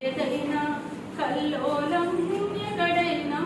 ఏదైనా కల్లోలం ఎక్కడైనా